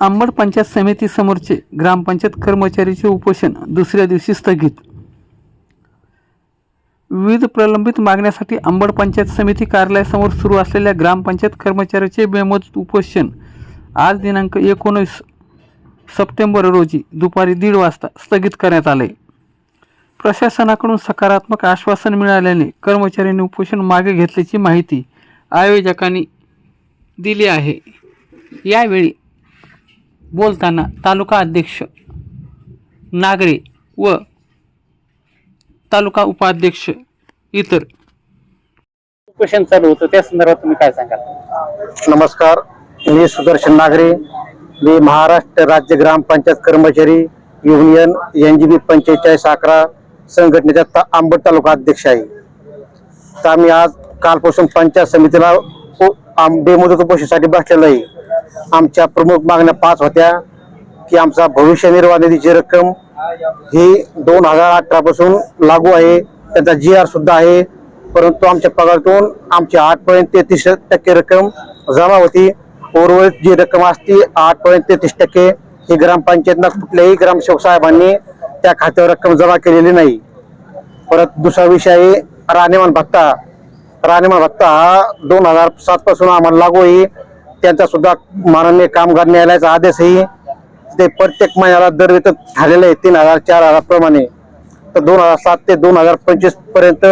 आंबड पंचायत समितीसमोरचे ग्रामपंचायत कर्मचारीचे उपोषण दुसऱ्या दिवशी स्थगित. विविध प्रलंबित मागण्यासाठी आंबड पंचायत समिती कार्यालयासमोर सुरू असलेल्या ग्रामपंचायत कर्मचाऱ्याचे बेमुदत उपोषण आज दिनांक एकोणीस सप्टेंबर रोजी दुपारी दीड वाजता स्थगित करण्यात आले. प्रशासनाकडून सकारात्मक आश्वासन मिळाल्याने कर्मचाऱ्यांनी उपोषण मागे घेतल्याची माहिती आयोजकांनी दिली आहे. यावेळी बोलताना तालुका अध्यक्ष नागरे व तालुका उपाध्यक्ष इतर उपोषण चालू होतं. त्या संदर्भात तुम्ही काय सांगाल? नमस्कार. मी सुदर्शन नागरे. मी महाराष्ट्र राज्य ग्रामपंचायत कर्मचारी युनियन एन जी बी पंचेचाळीस अकरा संघटनेचा ता- आंबट तालुका अध्यक्ष आहे. तर आम्ही आज कालपासून पंचायत समितीला बेमुदत उपोषणासाठी बसलेलो आहे. आमच्या प्रमुख मागण्या पाच होत्या की आमचा भविष्य निर्वाह निधीची रक्कम ही दोन हजार अठरापासून लागू आहे. त्याचा जी आर सुद्धा आहे. परंतु आमच्या पगारातून आमची आठपर्यंत तेहतीस टक्के रक्कम जमा होती. उर्वरित जी रक्कम असती आठपर्यंत तेहतीस टक्के ही ग्रामपंचायतनं कुठल्याही ग्रामसेवक साहेबांनी त्या खात्यावर रक्कम जमा केलेली नाही. परत दुसरा विषय आहे राहणीमान भत्ता. राहणीमान भत्ता हा दोन हजार सात पासून आम्हाला लागू आहे. त्यांचा सुद्धा माननीय कामगार न्यायालयाचा आदेशही ते प्रत्येक महिन्याला दर वेतन झालेलं आहे तीन हजार चार हजार प्रमाणे. तर दोन हजार सात ते दोन हजार पंचवीसपर्यंत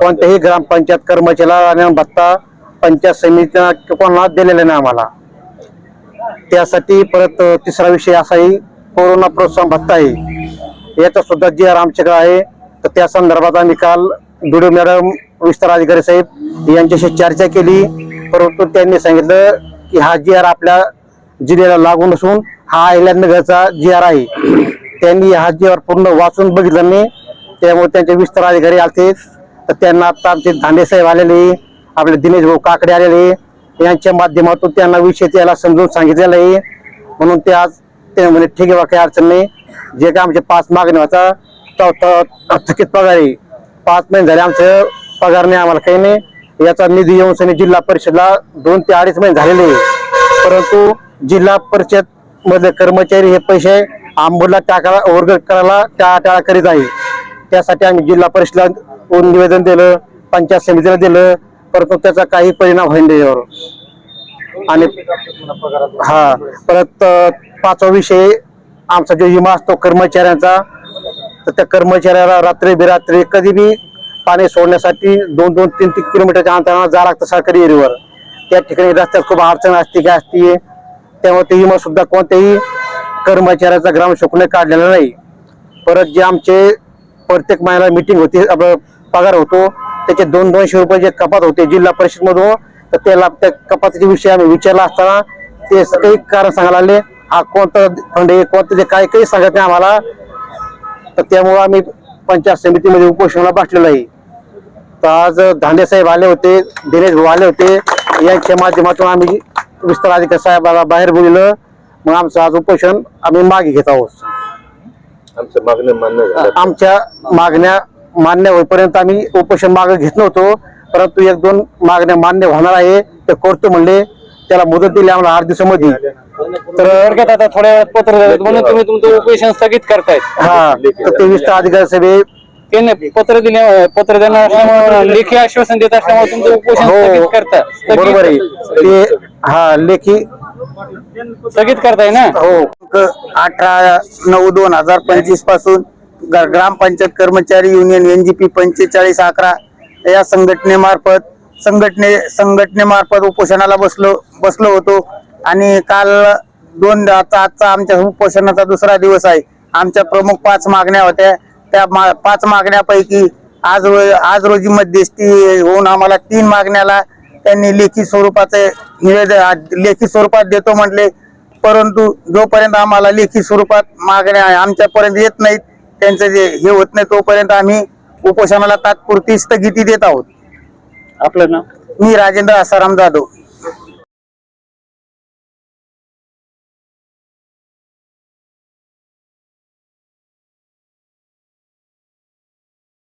कोणत्याही ग्रामपंचायत कर्मचाऱ्याला राहणीमान भत्ता पंचायत समितीला कोणाला दिलेला नाही आम्हाला. त्यासाठी परत तिसरा विषय असाही कोरोना प्रोत्साहन भत्ता आहे. याचा सुद्धा जी आर आमच्याकडे आहे तर त्या संदर्भात आम्ही काल बिडो मॅडम विस्तार अधिकारी साहेब यांच्याशी चर्चा केली. परंतु त्यांनी सांगितलं की हा जी आर आपल्या जिल्ह्याला लागू नसून हा अहिल्यानगरचा जी आर आहे त्यांनी हा जी आर पूर्ण वाचून बघितलं नाही. त्यामुळे त्यांचे विस्तार अधिकारी आले तर त्यांना आता आमचे धांडे साहेब आलेले आपले दिनेश भाऊ काकडे आलेले यांच्या माध्यमातून त्यांना विषय त्याला समजून सांगितलेला आहे. म्हणून ते आज ते म्हणजे ठीक आहे बा काही अडचण नाही. जे काय आमचे पाच मागणी होता तो- थकीत पगार. आहे पाच महिने झाले आमचं पगार नाही आम्हाला काही नाही. याचा निधी येऊन सनी जिल्हा परिषदला दोन ते अडीच महिने झालेले परंतु जिल्हा परिषद मधले कर्मचारी हे पैसे आंबोडला टाकायला वर्ग करायला टाळाटाळा करीत आहे. त्यासाठी आम्ही जिल्हा परिषदला निवेदन दिलं पंचायत समितीला दिलं परंतु त्याचा काही परिणाम होईल त्याच्यावर आणि हा परत पाचवा विषय आमचा जो विमा असतो कर्मचाऱ्यांचा तर त्या कर्मचाऱ्याला रात्री बिरात्री कधी बी पाणी सोडण्यासाठी दोन दोन तीन तीन किलोमीटरच्या अंतरावर जावं लागतं सरकारी एरियावर त्या ठिकाणी रस्त्यात खूप अडचण असते काय असते. त्यामुळे ते विमा सुद्धा कोणत्याही कर्मचाऱ्याचा शोकने काढलेला नाही. परत जे आमचे प्रत्येक महिन्याला मिटिंग होती आपलं पगार होतो त्याचे दोन दोनशे रुपये जे कपात होते जिल्हा परिषदमधून तर त्याला त्या कपातीच्या विषयी आम्ही विचारला असताना ते काही कारण सांगायला लागले. हा कोणता फंड आहे कोणतं ते काय काही सांगत नाही आम्हाला. तर त्यामुळं आम्ही पंचायत समितीमध्ये उपोषणाला बसलेलो आहे. तर आज धांडे साहेब आले होते दिनेश भाऊ आले होते. यांच्या माध्यमातून आम्ही विस्तार अधिकारी साहेबाला बाहेर बोललं. मग आमचं आज उपोषण आम्ही मागे घेत आहोत. आमच्या मागण्या मान्य होईपर्यंत आम्ही उपोषण मागे घेत नव्हतो. परंतु एक दोन मागण्या मान्य होणार आहे ते करतो म्हणले. त्याला मुदत दिली आम्हाला आठ दिवसामध्ये. तर थोड्या वेळात पत्र झालं म्हणून तुम्ही तुमचं उपोषण स्थगित करतायत. हा तर ते विस्तार अधिकारी साहेब त्याने पत्र दिले पत्र देणार असल्यामुळे लेखी आश्वासन देत असल्यामुळे तुमचं उपोषण स्थगित करता. हो स्थगित- बरोबर आहे. ते हा लेखी स्थगित करताय ना? हो अठरा नऊ दोन हजार पंचवीसपासून ग्रामपंचायत कर्मचारी युनियन एनजीपी पंचेचाळीस अकरा या संघटनेमार्फत संघटने संघटनेमार्फत उपोषणाला बसलो बसलो होतो. आणि काल दोन आता आजचा आमच्या उपोषणाचा दुसरा दिवस आहे. आमच्या प्रमुख पाच मागण्या होत्या. त्या मा- पाच मागण्यापैकी आज रो- आज रोजी मध्यस्थी होऊन आम्हाला तीन मागण्याला त्यांनी लेखी स्वरूपाचे निवेदन लेखी स्वरूपात देतो म्हटले. परंतु जोपर्यंत आम्हाला लेखी स्वरूपात मागण्या आमच्यापर्यंत येत नाहीत त्यांचं जे हे होत नाही तोपर्यंत आम्ही उपोषणाला तात्पुरती स्थगिती देत आहोत. आपलं नाव मी राजेंद्र आसाराम जाधव